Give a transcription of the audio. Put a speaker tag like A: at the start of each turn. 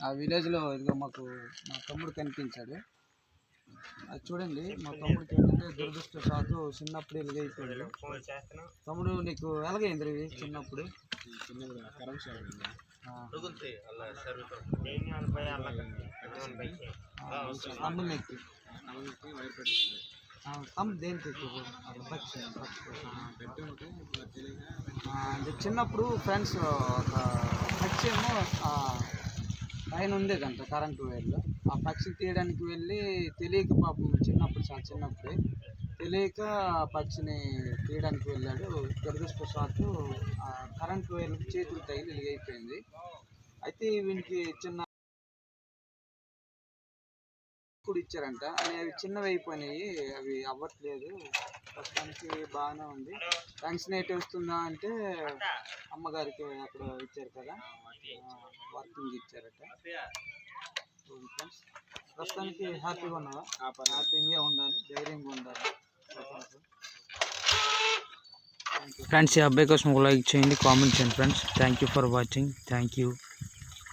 A: ఆ విలేజ్లో ఇదిగో మాకు మా తమ్ముడు కనిపించాడు. అది చూడండి మా తమ్ముడికి ఏంటంటే దురదృష్ట దురదృష్టవశాత్తు చిన్నప్పుడు ఎలుగైపోయాడు. తమ్ముడు నీకు ఎలాగైంది ఇవి చిన్నప్పుడు? ఆ, ఎక్కి. ఆ, దేనికి చిన్నప్పుడు ఫ్రెండ్స్ ఒక పక్షి ఏమో పైన ఉండేదంట కరెంటు వైర్లు. ఆ పక్షి తీయడానికి వెళ్ళి తెలియక పాపం చిన్నప్పుడు చాలా చిన్నప్పుడే తెలియక ఆ పక్షిని తీయడానికి వెళ్ళాడు. దురదృష్టవశాత్తు ఆ కరెంటు వైర్లు చేతులు తగిలి వెలిగైపోయింది. అయితే వీనికి చిన్న కూడా ఇచ్చారంట. అవి చిన్నవి అయిపోయినాయి. అవి అవ్వట్లేదు. ప్రస్తుతానికి బాగానే ఉంది. వ్యాక్సిన్ ఎటు వస్తుందా అంటే అమ్మగారికి అక్కడ ఇచ్చారు కదా. వర్కింగ్ ఇచ్చారట. ప్రస్తుతానికి హ్యాపీగా ఉన్నావా? హ్యాపీగా ఉండాలి. ధైర్యంగా ఉండాలి.
B: ఫ్రెండ్స్ ఈ అబ్బాయి కోసం ఒక లైక్ చేయండి. కామెంట్ చేయండి friends thank you for watching thank you